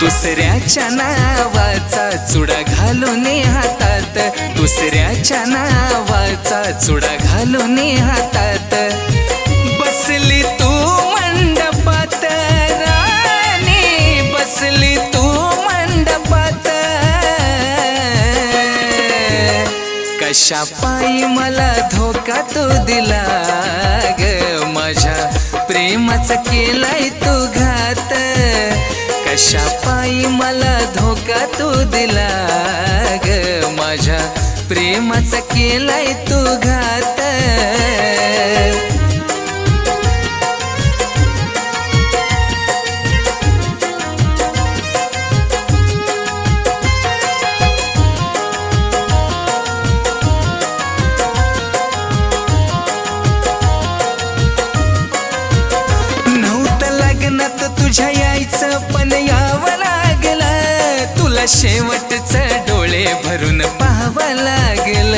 दुसऱ्याच्या नावाचा चुडा घालून हातात दुसऱ्याच्या नावाचा चुडा कशा पायी मला धोका तो दिला ग. माझ्या प्रेमाचा केलाय तू घात. कशा पायी मला धोका तू दिला ग. माझ्या प्रेमाचा केलाय तू घात. तुझ्या यायचं पण यावं लागलं. तुला शेवटच डोळे भरून पाहावं लागलं.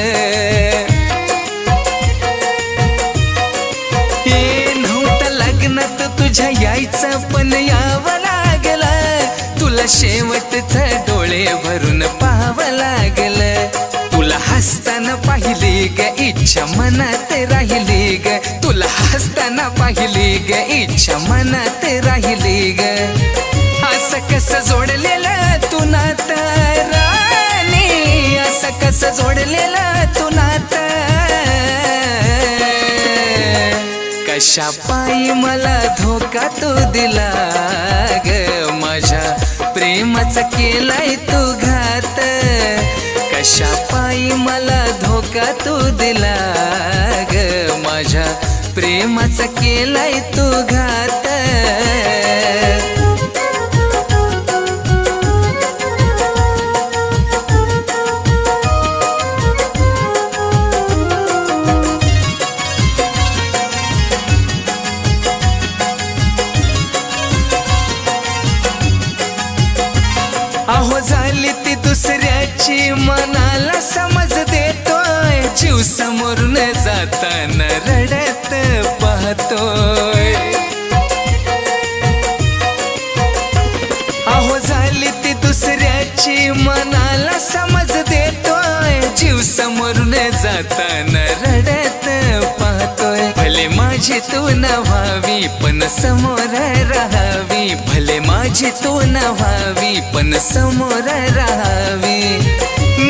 हे नव्हतं लग्नात तुझ्या यायचं पण यावं लागलं. तुला शेवटच डोळे भरून पाहावं लागलं. तुला हसताना पाहिली ग इच्छा मनात राहिली ग. हसताना पाहिली ग इच्छा मनात राहिली ग. असं कसं जोडलेलं तू नात राणी? असं कसं जोडलेलं तू नात कशा पायी मला धोका तू दिला ग? माझ्या प्रेमाचा केलाय तू घात. कशा पायी मला प्रेमाचा केलाय तू घात. अहो झाली ती दुसऱ्याची मनाला समज देतोय जीव समोरून जाताना रडत पाहतोय. अहो झाली ती दुसऱ्याची मनाला समज देतोय. जीव समोरून जाताना रडत पाहतोय. भले माझी तू न व्हावी पण समोर राहावी. भले माझी तू न व्हावी पण समोर राहावी.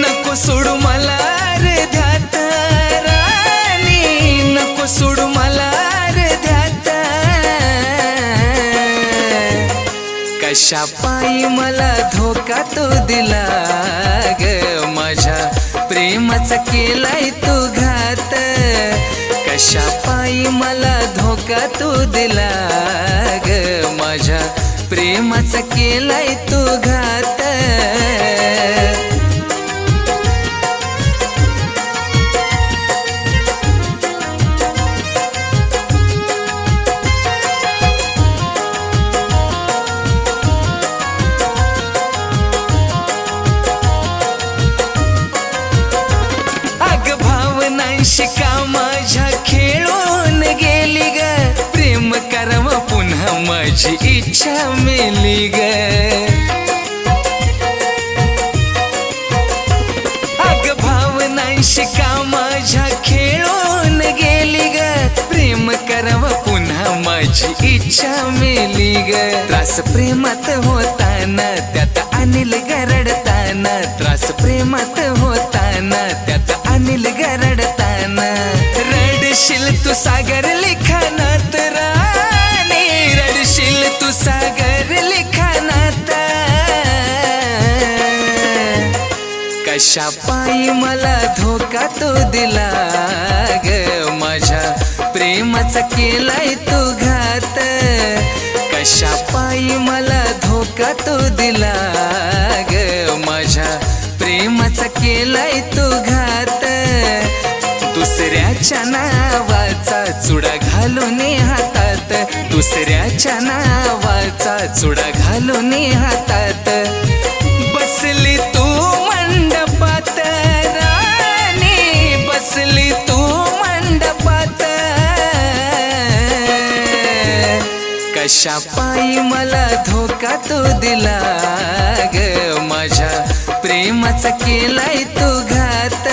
नको सोडू मला. कशा पायी मला धोका तो दिला ग. माझ्या प्रेमाचा केलाय तू घात. कशा पायी मला धोका तू दिला ग. माझ्या प्रेमाचा केलाय भावनांशी माझ्या खेळून गेली ग. प्रेम करव पुन्हा माझी इच्छा मेली ग. अग भावनांशी का माझ्या खेळून गेली ग. प्रेम करव पुन्हा माझी इच्छा मेली ग. त्रास प्रेमात हो तू सागर लिखाणात राणी रडशील तू सागर लिखाणात. कशा पायी मला धोका तो दिला ग? माझ्या प्रेमाचा केलाय तू घात. कशा पायी मला धोका तो दिला दुसऱ्याच्या नावाचा चुडा घालून हातात. बसली तू मंडपात राणी. बसली तू मंडपात. कशा पायी मला धोका तू दिला ग? माझ्या प्रेमाचा केलाय तू घात.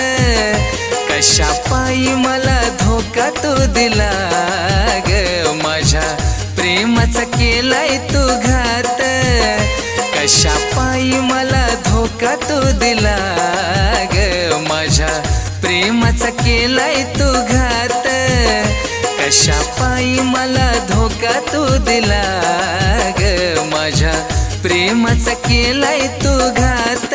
कशा पायी मला धोका तू दिला पायी मला धोका तू दिला ग. माझ्या प्रेमाचा केलाय तू घात. कशा पायी मला धोका तू दिला ग. माझ्या प्रेमाचा केलाय तू घात.